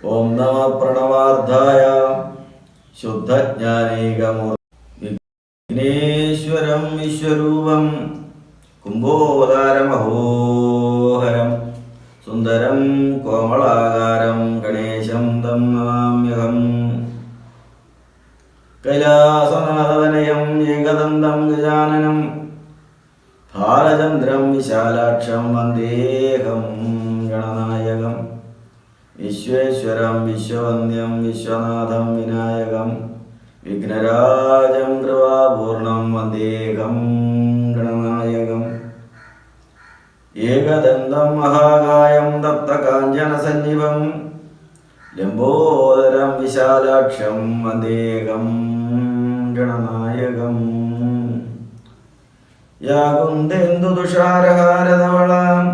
ഓം നമ പ്രണവാർദ്ധായ ശുദ്ധജ്ഞാനൈകമൂർത്തി വിഘ്നേശ്വരം വിശ്വരൂപം കുംഭോദാരമഹോഹരം സുന്ദരം കോമളാകാരം ഗണേശം തം നമാമ്യഹം കൈലാസനാഥവനയം ഏകദന്തം ഗജാനനം ഭാരചന്ദ്രം വിശാലാക്ഷം വന്ദേഹം ഗണനായകം വിശ്വേശ്വരം വിശ്വവന്ദ്യം വിശ്വനാഥം വിനായകം വിഘ്നരാജം കൃപാപൂർണം വന്ദേഹം ഗണനായകം. ഏകദന്തം മഹാകായം തപ്തകാഞ്ചനസന്നിഭം ലംബോദരം വിശാലാക്ഷം വന്ദേഹം ഗണനായകം. യാ കുന്ദേന്ദുതുഷാരഹാരധവളാം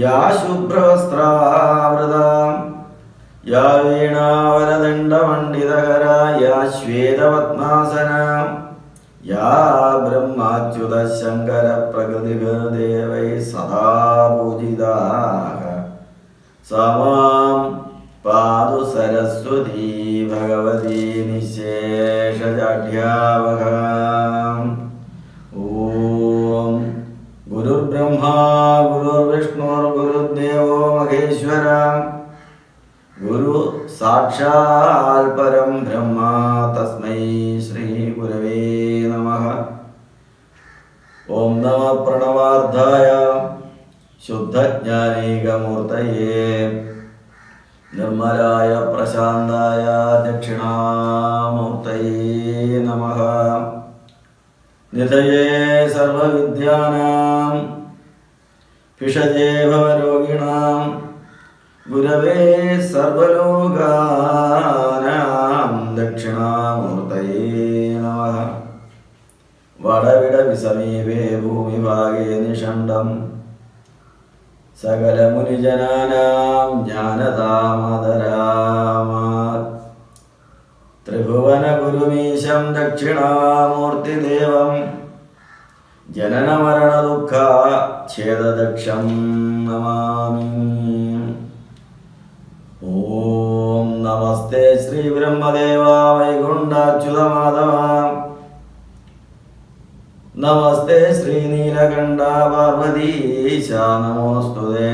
യാ ശുഭ്രവസ്ത്രാവൃതാം യാ വീണാവരദണ്ഡമണ്ഡിതകര യാ ശ്വേതപത്മാസനാം യാ ബ്രഹ്മാച്യുത ശങ്കര പ്രകൃതിദേവൈ സദാ പൂജിതാഃ സമാം പാതു സരസ്വതീ ഭഗവതി നിശേഷജാഢ്യാവഹാം. ഗുരു സാക്ഷാൽ പരം ബ്രഹ്മ തസ്മൈ ശ്രീ ഗുരവേ നമ. ഓം നമ പ്രണവാർദ്ധായ ശുദ്ധജ്ഞാനൈകമൂർത്തയേ. നിർമ്മലായ പ്രശാന്തായ ദക്ഷിണാമൂർത്തയേ നമ. നിധയേ സർവവിദ്യാനാം ഭിഷജേ ഭവരോഗിണാം ഗുരവേ സർവലോകാനാം ദക്ഷിണാമൂർത്തയേ നമഃ. വടവിട വിസമീപേ ഭൂമിഭാഗേ നിഷണ്ഡം. സകലമുനിജനാനാം ജ്ഞാനതാമതരാമാ ത്രിഭുവന ഗുരുമീശം ദക്ഷിണാമൂർത്തിദേവം. ജനനമരണ ദുഃഖ ഛേദദക്ഷം നമാമി ഓം നമസ്തേ ശ്രീ ബ്രഹ്മദേവ വൈകുണ്ഠാച്യുത മാധവ നമസ്തേ ശ്രീനീലകണ്ഠ പാർവതീശ നമോസ്തുതേ.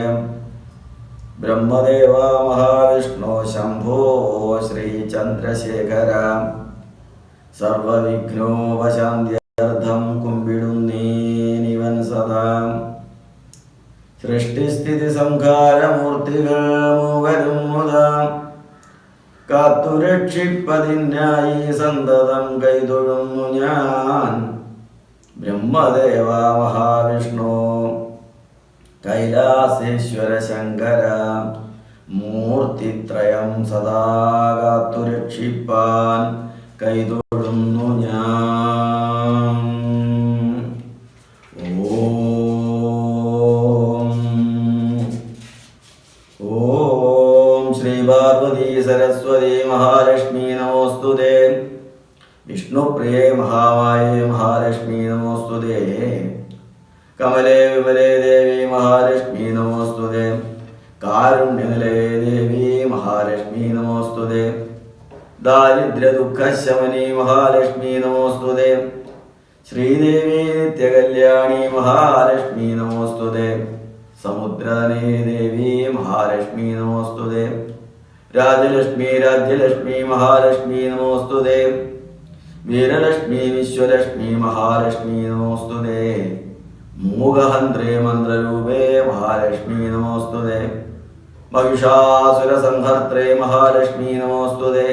ബ്രഹ്മദേവ മഹാവിഷ്ണു ശംഭോ ശ്രീ ചന്ദ്രശേഖര. സർവവിഘ്നോപശാന്തിയർത്ഥം കുമ്പിടുന്നീനിവൻ സദാ. സൃഷ്ടിസ്ഥിതി സംഹാരമൂർത്തികൾ കാത്തുരക്ഷിപ്പതിനായി സന്തതം കൈതൊഴുന്നു ഞാൻ. ബ്രഹ്മദേവ മഹാവിഷ്ണു. കൈലാസേശ്വര ശങ്കര. മൂർത്തിത്രയം സദാ കാത്തുരക്ഷിപ്പാൻ കൈതൊഴുന്നു ഞാൻ. പാർവതി സരസ്വതി മഹാലക്ഷ്മി നമോസ്തുതേ വിഷ്ണുപ്രിയേ മഹാമായേ മഹാലക്ഷ്മി നമോസ്തുതേ കമലേ വിമലേ ദേവി മഹാലക്ഷ്മി നമോസ്തുതേ കാരുണ്യനിലേ ദേവി മഹാലക്ഷ്മി നമോസ്തുതേ ദാരിദ്ര്യ ദുഃഖശമനി മഹാലക്ഷ്മി നമോസ്തുതേ ശ്രീദേവി നിത്യകല്യാണി മഹാലക്ഷ്മി നമോസ്തുതേ സമുദ്രനേ ദേവി മഹാലക്ഷ്മി നമോസ്തുതേ രാജലക്ഷ്മി രാജ്യലക്ഷ്മി മഹാലക്ഷ്മി നമോസ്തുതേ വീരലക്ഷ്മി വിശ്വലക്ഷ്മി മഹാലക്ഷ്മി നമോസ്തുതേ മൂകഹന്ത്രേ മന്ത്രരൂപേ മഹാലക്ഷ്മി നമോസ്തുതേ महिषासुरसंहर्त्रे महालक्ष्मी नमोऽस्तुते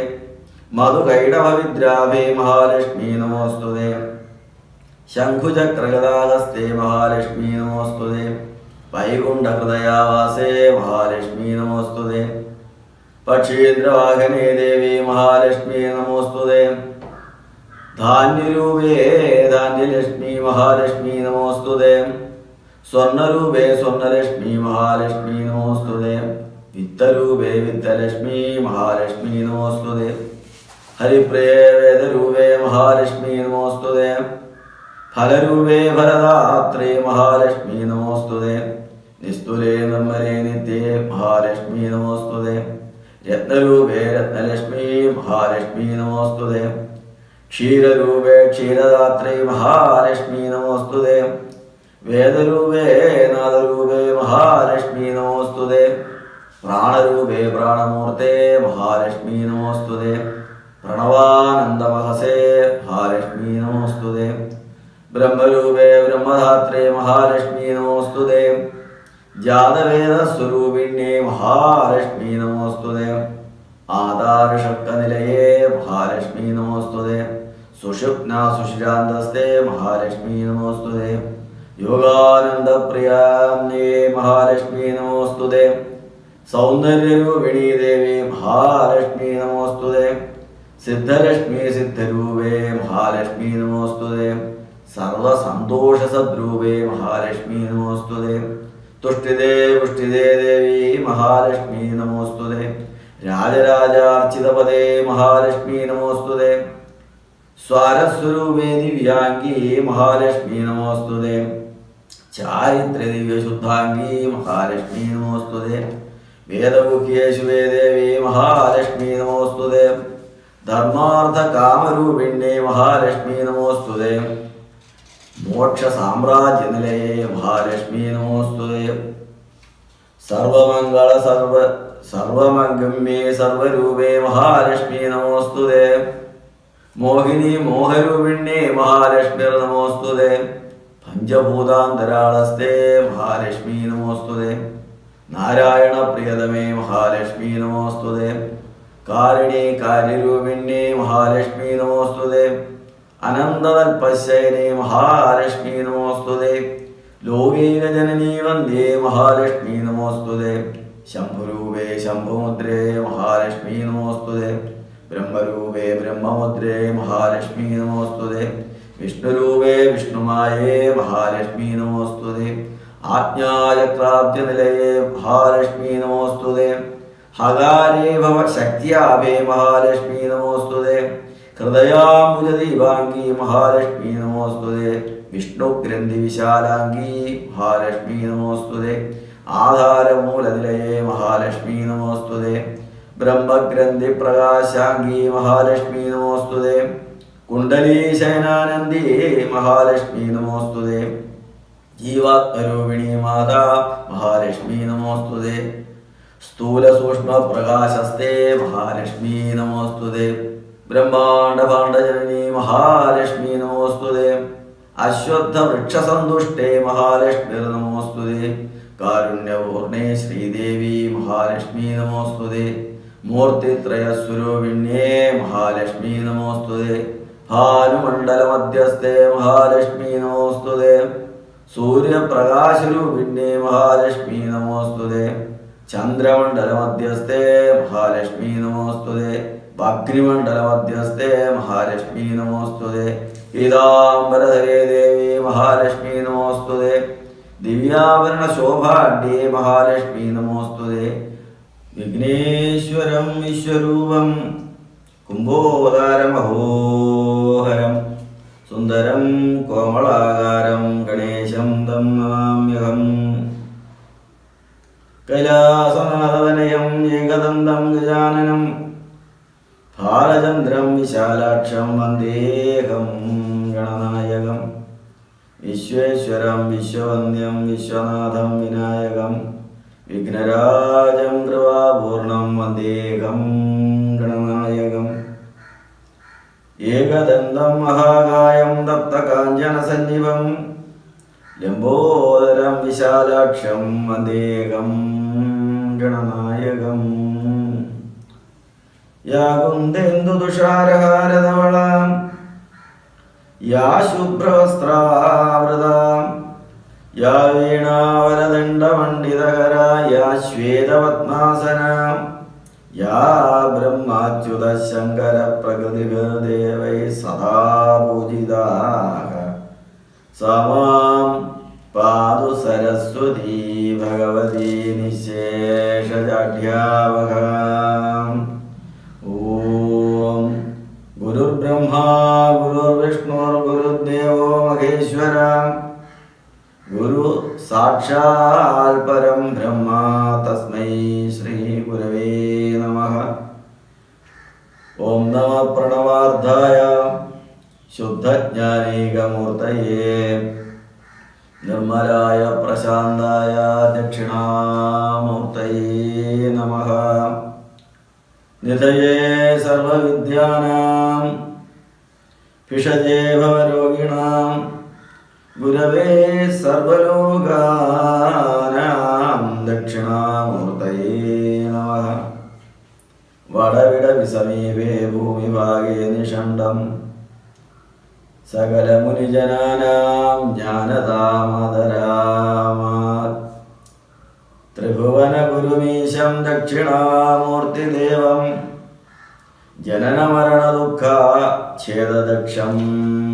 मधुकैडभविद्राभे महालक्ष्मी नमोऽस्तुते शङ्खुचक्रगदाहस्ते महालक्ष्मी नमोऽस्तुते वैकुण्ठहृदयावासे महालक्ष्मी नमोऽस्तुते പക്ഷീന്ദ്രവാഹനേ ദേവി മഹാലക്ഷ്മി നമോസ്തുതേ ധാന്യരൂപേ ധാന്യലക്ഷ്മി മഹാലക്ഷ്മി നമോസ്തുതേ സ്വർണരൂപേ സ്വർണലക്ഷ്മി മഹാലക്ഷ്മി നമോസ്തുതേ വിത്തരൂപേ വിത്തലക്ഷ്മി മഹാലക്ഷ്മി നമോസ്തുതേ ഹരിപ്രേ വേദരൂപേ മഹാലക്ഷ്മി നമോസ്തുതേ ഫലരൂപേ ഭരദാത്രേ മഹാലക്ഷ്മി നമോസ്തുതേ നിസ്തുലേ നിർമ്മലേ നിത്യേ മഹാലക്ഷ്മി നമോസ്തുതേ രത്നരൂപേ രത്നലക്ഷ്മി മഹാലക്ഷ്മി നമോസ്തുതേ ക്ഷീരരൂപേ ക്ഷീരദാത്രേ മഹാലക്ഷ്മി നമോസ്തുതേ വേദരൂപേ നാദരൂപേ മഹാലക്ഷ്മി നമോസ്തുതേ പ്രാണരൂപേ പ്രാണമൂർത്തേ മഹാലക്ഷ്മി നമോസ്തുതേ പ്രണവാനന്ദമഹസേ മഹാലക്ഷ്മി നമോസ്തുതേ ബ്രഹ്മരൂപേ ബ്രഹ്മധാത്രേ മഹാലക്ഷ്മി നമോസ്തുതേ ജാതവേദസ്വരൂപിണ്യേ മഹാലക്ഷ്മി നമോസ്തുതേ ആധാരഷക്തനിലയേ മഹാലക്ഷ്മി നമോസ്തുതേ സുഷുപ്ന സുഷിരാന്തസ്തേ മഹാലക്ഷ്മി നമോസ്തുതേ യോഗാനന്ദപ്രിയാന്യേ മഹാലക്ഷ്മി നമോസ്തുതേ സൗന്ദര്യരൂപിണീ ദേവി മഹാലക്ഷ്മി നമോസ്തുതേ സിദ്ധലക്ഷ്മി സിദ്ധരൂപേ മഹാലക്ഷ്മി നമോസ്തുതേ സർവസന്തോഷസദ്രൂപേ മഹാലക്ഷ്മി നമോസ്തുതേ തുഷ്ടിതേ പുഷ്ടിതേ ദേവി മഹാലക്ഷ്മി നമോസ്തുതേ രാജരാജാർച്ചിതപദേ മഹാലക്ഷ്മി നമോസ്തുതേ സ്വാരസ്വരൂപേ ദിവ്യാംഗീ മഹാലക്ഷ്മി നമോസ്തുതേ ചാരിത്ര്യ ദിവ്യശുദ്ധാംഗീ മഹാലക്ഷ്മി നമോസ്തുതേ വേദമുഖ്യേശുവേ ദേവി മഹാലക്ഷ്മി നമോസ്തുതേ ധർമാർത്ഥ കാമരൂപിണ്യേ മഹാലക്ഷ്മി നമോസ്തുതേ മോക്ഷ സാമ്രാജ്യ നിലയേ മഹാലക്ഷ്മി നമോസ്തുതേ സർവമംഗള സർവ സർവമംഗമ്യേ സർവരൂപേ മഹാലക്ഷ്മി നമോസ്തുതേ മോഹിനി മോഹരൂപിണ്യേ മഹാലക്ഷ്മിർ നമോസ്തുതേ പഞ്ചഭൂതാന്തരാളസ്തേ മഹാലക്ഷ്മി നമോസ്തുതേ നാരായണ പ്രിയതമേ മഹാലക്ഷ്മി നമോസ്തുതേ കാരിണി കാര്യരൂപിണ്യേ മഹാലക്ഷ്മി നമോസ്തുതേ അനന്തതൽപശയനേ മഹാലക്ഷ്മി നമോസ്തുതേ. ലോകൈകജനനീ വന്ദേ മഹാലക്ഷ്മി നമോസ്തുതേ. ശംഭുരൂപേ ശംഭുമുദ്രേ മഹാലക്ഷ്മി നമോസ്തുതേ. ബ്രഹ്മരൂപേ ബ്രഹ്മമുദ്രേ മഹാലക്ഷ്മി നമോസ്തുതേ. വിഷ്ണുരൂപേ വിഷ്ണുമായേ മഹാലക്ഷ്മി നമോസ്തുതേ. ആജ്ഞാചക്രാബ്ജനിലയേ മഹാലക്ഷ്മി നമോസ്തുതേ. ഹകാരേ ഭവ ശക്തിയാഭേ മഹാലക്ഷ്മി നമോസ്തുതേ. ഹൃദയാംബുജദീപാംഗീ മഹാലക്ഷ്മി നമോസ്തുതേ. വിഷ്ണുഗ്രന്ഥി വിശാലാംഗീ മഹാലക്ഷ്മി നമോസ്തുതേ. ആധാരമൂലനിലയേ മഹാലക്ഷ്മി നമോസ്തുതേ. ബ്രഹ്മഗ്രന്ഥി പ്രകാശാംഗീ മഹാലക്ഷ്മി നമോസ്തുതേ. കുണ്ടലീശയനാനന്ദി മഹാലക്ഷ്മി നമോസ്തുതേ. ജീവാത്മരൂപിണി മാതാ മഹാലക്ഷ്മി നമോസ്തുതേ. സ്ഥൂല സൂക്ഷ്മ പ്രകാശസ്തേ മഹാലക്ഷ്മി നമോസ്തുതേ. ബ്രഹ്മാണ്ട ഭാണ്ഡജനനി മഹാലക്ഷ്മി നമോസ്തുതേ അശ്വത്ഥവൃക്ഷസന്തുഷ്ടേ മഹാലക്ഷ്മി നമോസ്തുതേ കാരുണ്യപൂർണേ ശ്രീദേവി മഹാലക്ഷ്മി നമോസ്തുതേ മൂർത്തിത്രയസ്വരൂപിണ്യേ മഹാലക്ഷ്മി നമോസ്തുതേ ഭാനുമണ്ഡലമധ്യസ്ഥേ മഹാലക്ഷ്മി നമോസ്തുതേ സൂര്യപ്രകാശരൂപിണ്യേ മഹാലക്ഷ്മി നമോസ്തുതേ ചന്ദ്രമണ്ഡലമധ്യസ്ഥേ മഹാലക്ഷ്മി നമോസ്തുതേ അഗ്നിമണ്ഡലമധ്യസ്ഥേ മഹാലക്ഷ്മി നമോസ്തുതേ. പീതാംബരധരേ ദേവി മഹാലക്ഷ്മി നമോസ്തുതേ. ദിവ്യാഭരണ ശോഭാഢ്യേ മഹാലക്ഷ്മി നമോസ്തുതേ. വിഘ്നേശ്വരം വിശ്വരൂപം കുംഭോദാരമഹോഹരം. സുന്ദരം കോമളാകാരം ഗണേശം തം നമാമ്യഹം. കൈലാസനാഥവനയം ഏകദന്തം ഗജാനനം. ഭാലചന്ദ്രം വിശാലാക്ഷം വന്ദേഹം ഗണനായകം. വിശ്വേശ്വരം വിശ്വവന്ദ്യം വിശ്വനാഥം വിനായകം. വിഘ്നരാജം കൃപാപൂർണം വന്ദേഹം ഗണനായകം. ഏകദന്തം മഹാകായം തപ്തകാഞ്ചനസന്നിഭം ലംബോദരം വിശാലാക്ഷം വന്ദേഹം ഗണനായകം. യാ കുന്ദേന്ദുതുഷാരഹാരധവളാം യാ ശുഭ്രവസ്ത്രാവൃതാം? യാ വീണാവരദണ്ഡമണ്ഡിതകര യാ ശ്വേതപത്മാസനാം? യാ ബ്രഹ്മാച്യുത ശങ്കര പ്രകൃതിദേവൈ സദാ പൂജിതാഃ സമാം പാതു സരസ്വതീ ഭഗവതി നിശേഷജാഢ്യാവകാം സാക്ഷാൽ പരം ബ്രഹ്മ തസ്മൈ ശ്രീ ഗുരവേ നമ. ഓം നമ പ്രണവാർദ്ധായ ശുദ്ധജ്ഞാനൈകമൂർത്തയേ. നിർമ്മലായ പ്രശാന്തായ ദക്ഷിണാമൂർത്തയേ നമ. നിധയേ സർവവിദ്യാനാം ഭിഷജേ ഭവരോഗിണാം ഗുരവേ സർവലോകാനാം ദക്ഷിണാമൂർത്തയേ നമ. വടവിട വിസമീപേ ഭൂമിഭാഗേ നിഷണ്ഡം. സകലമുനിജനാനാം ജ്ഞാനതാമതരാമാത് ത്രിഭുവനഗുരുമീശം ദക്ഷിണാമൂർത്തിദേവം. ജനനമരണദുഃഖ ഛേദദക്ഷം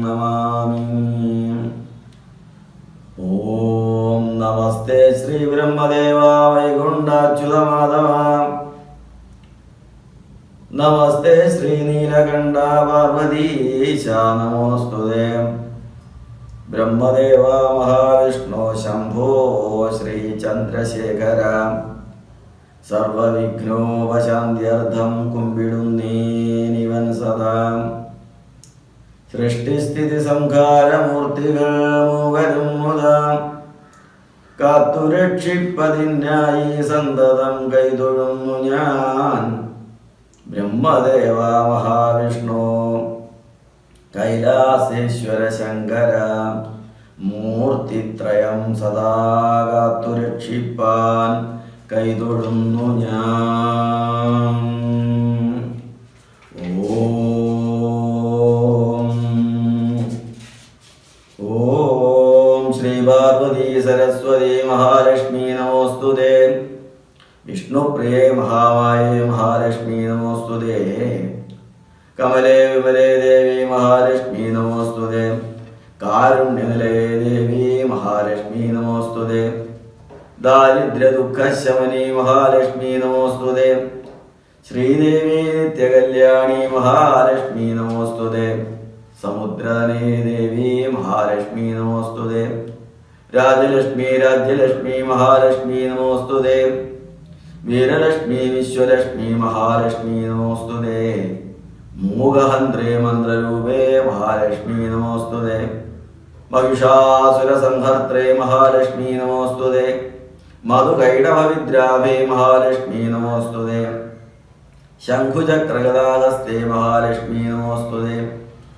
നമാമി ഓം നമസ്തേ ശ്രീ ബ്രഹ്മദേവ വൈകുണ്ഠാച്യുതമാധവ. നമസ്തേ ശ്രീനീലകണ്ഠ പാർവതീശ നമോസ്തുതേ ബ്രഹ്മദേവ മഹാവിഷ്ണു ശംഭോ ശ്രീചന്ദ്രശേഖര സർവവിഘ്നോപശാന്തിയർത്ഥം കുമ്പിടുന്നീനിവൻ സദാ. സൃഷ്ടിസ്ഥിതി സംഹാരമൂർത്തികൾ മുതാ. കാത്തുരക്ഷിപ്പതിനായി സന്തതം കൈതൊഴുന്നു ഞാൻ. ബ്രഹ്മദേവ മഹാവിഷ്ണു കൈലാസേശ്വര ശങ്കര മൂർത്തിത്രയം സദാ കാത്തുരക്ഷിപ്പാൻ കൈതൊഴുന്നു ഞാൻ. ഓം ശ്രീ പാർവതി സരസ്വതി മഹാലക്ഷ്മി നമോസ്തുതേ വിഷ്ണുപ്രിയേ മഹാമായേ മഹാലക്ഷ്മി നമോസ്തുതേ കമലേ വിമലേ ദേവി മഹാലക്ഷ്മി നമോസ്തുതേ കാരുണ്യനിലേ ദേവി മഹാലക്ഷ്മി നമോസ്തുതേ ദാരിദ്ര്യ ദുഃഖശമനി മഹാലക്ഷ്മി നമോസ്തുതേ ശ്രീദേവി നിത്യകല്യാണി മഹാലക്ഷ്മി നമോസ്തുതേ സമുദ്രധനേ ദേവി മഹാലക്ഷ്മി നമോസ്തുതേ രാജലക്ഷ്മി രാജ്യലക്ഷ്മി മഹാലക്ഷ്മി നമോസ്തുതേ വീരലക്ഷ്മി വിശ്വലക്ഷ്മി മഹാലക്ഷ്മി നമോസ്തുതേ മൂകഹന്ത്രേ മന്ത്രരൂപേ മഹാലക്ഷ്മി നമോസ്തുതേ മഹിഷാസുരസംഹർത്രേ മഹാലക്ഷ്മി നമോസ്തുതേ മധുകൈടഭവിദ്രാഭേ മഹാലക്ഷ്മി നമോസ്തുതേ ശംഖുചക്രഗതാഹസ്തേ മഹാലക്ഷ്മി നമോസ്തുതേ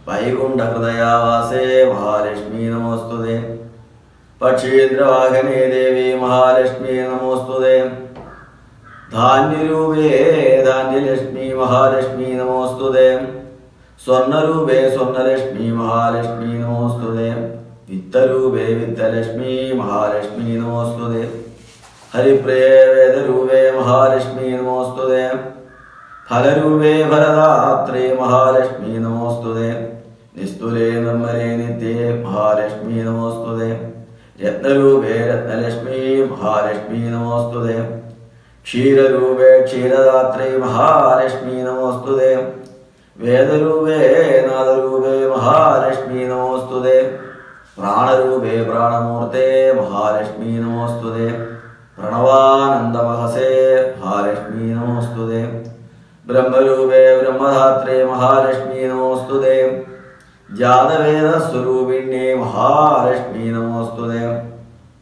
വൈകുണ്ഠഹൃദയാവാസേ മഹാലക്ഷ്മി നമോസ്തുതേ പക്ഷീന്ദ്രവാഹനേ ദേവി മഹാലക്ഷ്മി നമോസ്തുതേ ധാന്യരൂപേ ധാന്യലക്ഷ്മി മഹാലക്ഷ്മി നമോസ്തുതേ സ്വർണരൂപേ സ്വർണലക്ഷ്മി മഹാലക്ഷ്മി നമോസ്തുതേ വിത്തരൂപേ വിത്തലക്ഷ്മി മഹാലക്ഷ്മി നമോസ്തുതേ ഹരിപ്രിയേ വേദരൂപേ മഹാലക്ഷ്മി നമോസ്തുതേ ഫലരൂപേ ഫലദാത്രേ മഹാലക്ഷ്മി നമോസ്തുതേ നിസ്തുലേ നിർമ്മലേ നിത്യേ മഹാലക്ഷ്മി നമോസ്തുതേ രത്നരൂപേ രത്നലക്ഷ്മി മഹാലക്ഷ്മി നമോസ്തുതേ ക്ഷീരരൂപേ ക്ഷീരദാത്രേ മഹാലക്ഷ്മി നമോസ്തുതേ വേദരൂപേ നാദരൂപേ മഹാലക്ഷ്മി നമോസ്തുതേ പ്രാണരൂപേ പ്രാണമൂർത്തേ മഹാലക്ഷ്മി നമോസ്തുതേ പ്രണവാനന്ദമഹസേ മഹാലക്ഷ്മി നമോസ്തുതേ ബ്രഹ്മരൂപേ ബ്രഹ്മധാത്രേ മഹാലക്ഷ്മി നമോസ്തുതേ ജാതവേദസ്വരൂപിണ്യേ മഹാലക്ഷ്മി നമോസ്തുതേ.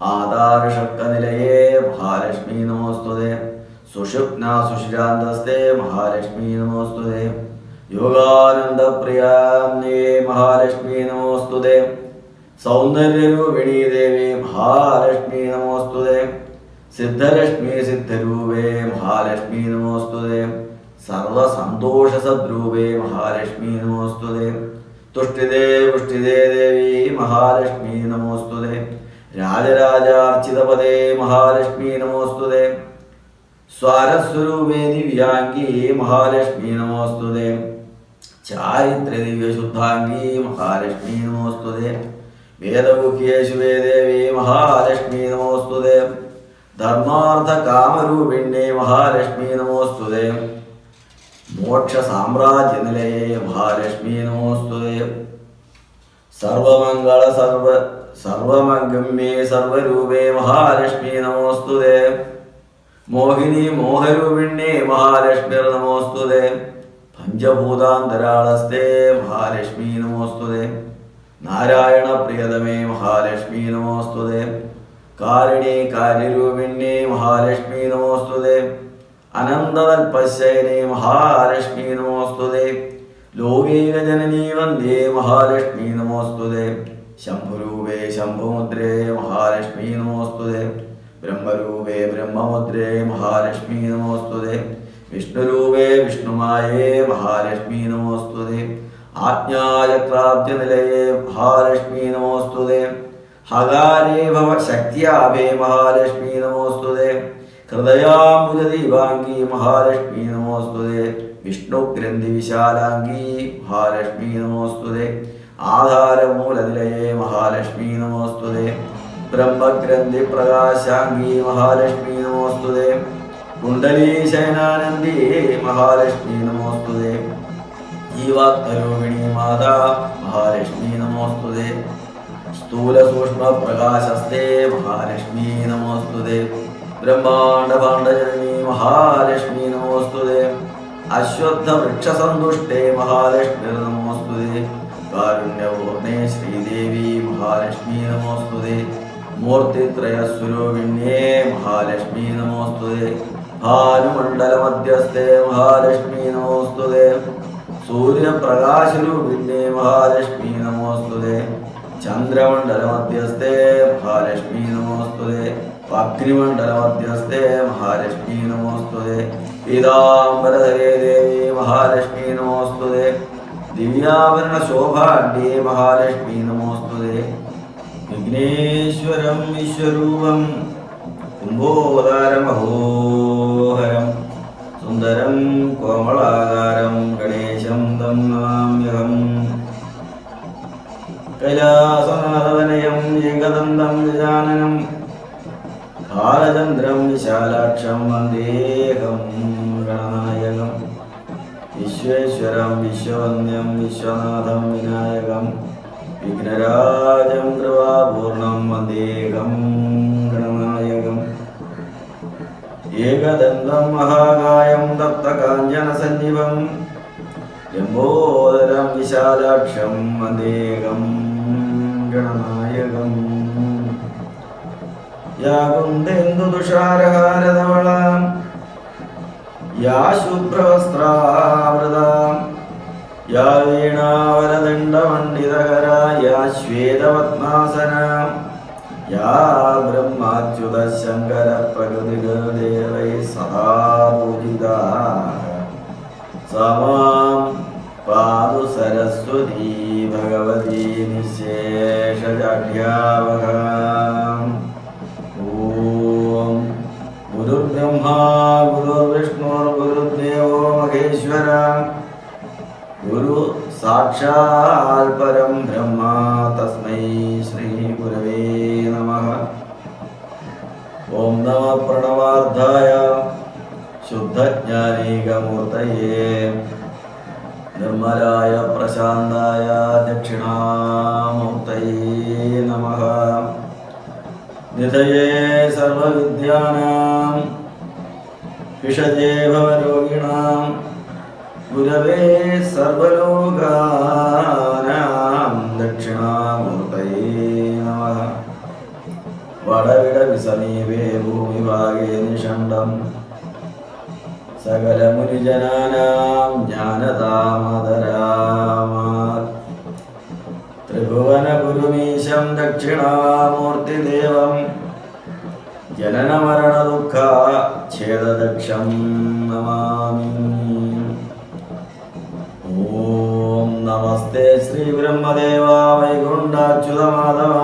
ആധാരഷക്കനിലയേ മഹാലക്ഷ്മി നമോസ്തുതേ. സുഷുപ്ന സുഷിരാന്തസ്തേ മഹാലക്ഷ്മി നമോസ്തുതേ. യോഗാനന്ദപ്രിയാന്യേ മഹാലക്ഷ്മി നമോസ്തുതേ. സൗന്ദര്യരൂപിണീ ദേവി മഹാലക്ഷ്മി നമോസ്തുതേ. സിദ്ധലക്ഷ്മി സിദ്ധരൂപേ മഹാലക്ഷ്മി നമോസ്തുതേ. സർവസന്തോഷസദ്രൂപേ മഹാലക്ഷ്മി നമോസ്തുതേ. തുഷ്ടിതേ പുഷ്ടിതേ ദേവി മഹാലക്ഷ്മി നമോസ്തുതേ. രാജരാജാർച്ചിതപദേ മഹാലക്ഷ്മി നമോസ്തുതേ. സ്വാരസ്വരൂപേ ദിവ്യാംഗീ മഹാലക്ഷ്മി നമോസ്തുതേ. ചാരിത്ര ദിവ്യശുദ്ധാംഗീ മഹാലക്ഷ്മി നമോസ്തുതേ. വേദമുഖ്യേശുവേ ദേവി മഹാലക്ഷ്മി നമോസ്തുതേ. ധർമാർത്ഥ കാമരൂപിണ്യേ മഹാലക്ഷ്മി നമോസ്തുതേ. മോക്ഷ സാമ്രാജ്യനിലയേ മഹാലക്ഷ്മി നമോസ്തുതേ സർവമംഗള സർവ സർവമംഗമ്യേ സർവരൂപേ മഹാലക്ഷ്മി നമോസ്തുതേ മോഹിനി മോഹരൂപിണ്യേ മഹാലക്ഷ്മിർ നമോസ്തുതേ പഞ്ചഭൂതാന്തരാളസ്തേ മഹാലക്ഷ്മി നമോസ്തുതേ നാരായണ പ്രിയതമേ മഹാലക്ഷ്മി നമോസ്തുതേ കാരിണി കാര്യരൂപിണ്യേ മഹാലക്ഷ്മി നമോസ്തുതേ അനന്തതൽപശയനേ മഹാലക്ഷ്മി നമോസ്തുതേ. ലോകൈകജനനീ വന്ദേ മഹാലക്ഷ്മി നമോസ്തുതേ. ശംഭുരൂപേ ശംഭുമുദ്രേ മഹാലക്ഷ്മി നമോസ്തുതേ. ബ്രഹ്മരൂപേ ബ്രഹ്മമുദ്രേ മഹാലക്ഷ്മി നമോസ്തുതേ. വിഷ്ണുരൂപേ വിഷ്ണുമായേ മഹാലക്ഷ്മി നമോസ്തുതേ. ആജ്ഞാചക്രാബ്ജനിലയേ മഹാലക്ഷ്മി നമോസ്തുതേ. ഹകാരേ ഭവ ശക്തിയാവേ മഹാലക്ഷ്മി നമോസ്തുതേ. ഹൃദയാംബുജദീപാംഗി മഹാലക്ഷ്മി നമോസ്തുതേ വിഷ്ണുഗ്രന്ഥി വിശാലാംഗി മഹാലക്ഷ്മി നമോസ്തുതേ ആധാരമൂലനിലയേ മഹാലക്ഷ്മി നമോസ്തുതേ ബ്രഹ്മഗ്രന്ഥി പ്രകാശാംഗി മഹാലക്ഷ്മി നമോസ്തുതേ കുണ്ടലീശയനാനന്ദി മഹാലക്ഷ്മി നമോസ്തുതേ ജീവാത്മരൂപിണി മാതാ മഹാലക്ഷ്മി നമോസ്തുതേ സ്ഥൂല സൂക്ഷ്മ പ്രകാശസ്തേ മഹാലക്ഷ്മി നമോസ്തുതേ ബ്രഹ്മാണ്ഡ പാണ്ഡജനനി മഹാലക്ഷ്മി നമോസ്തുതേ അശ്വത്ഥ വൃക്ഷസന്തുഷ്ടേ മഹാലക്ഷ്മി നമോസ്തുതേ കാരുണ്യപൂർണേ ശ്രീദേവി മഹാലക്ഷ്മി നമോസ്തുതേ മൂർത്തിത്രയസ്വരൂപിണ്യേ മഹാലക്ഷ്മി നമോസ്തുതേ ഭാനുമണ്ഡലമധ്യസ്ഥേ മഹാലക്ഷ്മി നമോസ്തുതേ സൂര്യപ്രകാശരൂപിണ്യേ മഹാലക്ഷ്മി നമോസ്തുതേ ചന്ദ്രമണ്ഡലമധ്യസ്ഥേ മഹാലക്ഷ്മി നമോസ്തുതേ അഗ്നിമണ്ഡലമധ്യസ്ഥേ മഹാലക്ഷ്മി നമോസ്തുതേ. പീതാംബരധരേ ദേവി മഹാലക്ഷ്മി നമോസ്തുതേ. ദിവ്യാഭരണ ശോഭാണ്ഡ്യേ മഹാലക്ഷ്മി നമോസ്തുതേ. വിഘ്നേശ്വരം വിശ്വരൂപം കുംഭോദാരമഹോഹരം സുന്ദരം കോമളാകാരം ഗണേശം തം നമാമ്യഹം. കൈലാസനാഥവനയം ഏകദന്തം ഗജാനനം കാലചന്ദ്രം വിശാലാക്ഷം വന്ദേഹം ഗണനായകം വിശ്വേശ്വരം വിശ്വവന്യം വിശ്വനാഥം വിനായകം. വിഘ്നരാജം കൃപാപൂർണം വന്ദേഹം ഗണനായകം. ഏകദന്തം മഹാകായം തപ്തകാഞ്ജനസന്നിഭം ലംബോദരം വിശാലാക്ഷം വന്ദേഹം ഗണനായകം. യാ കുന്ദേന്ദുതുഷാരഹാരധവളാം യാ ശുഭ്രവസ്ത്രാവൃതാം യാ വീണാവരദണ്ഡമണ്ഡിതകര യാ ശ്വേതപത്മാസനാം യാ ബ്രഹ്മാച്യുത ശങ്കര പ്രകൃതിദേവൈ സദാ പൂജിതാ സമാം പാതു സരസ്വതീ ഭഗവതീ നിശേഷജാഢ്യാവഹാം ഗുരുർബ്രഹ്മാ ഗുരുർവിഷ്ണുർ ഗുരുദേവോ മഹേശ്വര ഗുരു സാക്ഷാൽ പരം ബ്രഹ്മ തസ്മൈ ശ്രീ ഗുരവേ നമഃ ഓം നമ പ്രണവാർദ്ധായ ശുദ്ധജ്ഞാനീകമൂർത്തയേ നിർമ്മലായ പ്രശാന്തായ ദക്ഷിണാമൂർത്തയേ നമ നിധയേ സർവവിദ്യാനാം വിഷജേ ഭവരോഗിണാം ഗുരവേ സർവലോകാനാം ദക്ഷിണാമൂർത്തയേ നമ. വടവിട വിസമീപേ ഭൂമിഭാഗേ നിഷണ്ഡം സകലമുനിജനാനാം ജ്ഞാനതാമതരാമാത് ത്രിഭുവനഗുരുമീശം ദക്ഷിണാമൂർത്തിദേവം. ജനനമരണദുഃഖ ഛേദദക്ഷം നമാമി. ഓം നമസ്തേ ശ്രീ ബ്രഹ്മദേവ വൈകുണ്ഠാച്യുതമാധവ.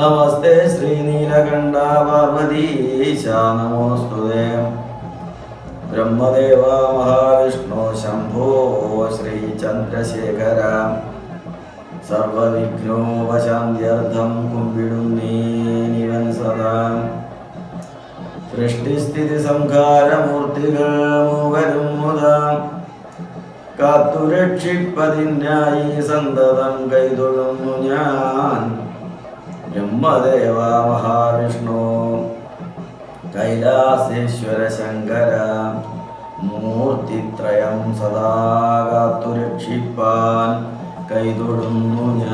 നമസ്തേ ശ്രീനീലകണ്ഠ പാർവതീശ നമോസ്തുതേ ബ്രഹ്മദേവ മഹാവിഷ്ണു ശംഭോ ശ്രീചന്ദ്രശേഖര സർവവിഘ്നോപശാന്ത്യർത്ഥം കുമ്പിടുന്നേനിവൻ സദാ. സൃഷ്ടിസ്ഥിതി സംഹാരമൂർത്തികൾ മൂവരും മുതാം. കാത്തുരക്ഷിപ്പതിനായി സന്തതം കൈതൊഴുന്നു ഞാൻ. ബ്രഹ്മദേവ മഹാവിഷ്ണു. കൈലാസേശ്വര ശങ്കര. മൂർത്തിത്രയം സദാ കാത്തുരക്ഷിപ്പാൻ കൈതൊഴുന്നു ഞാൻ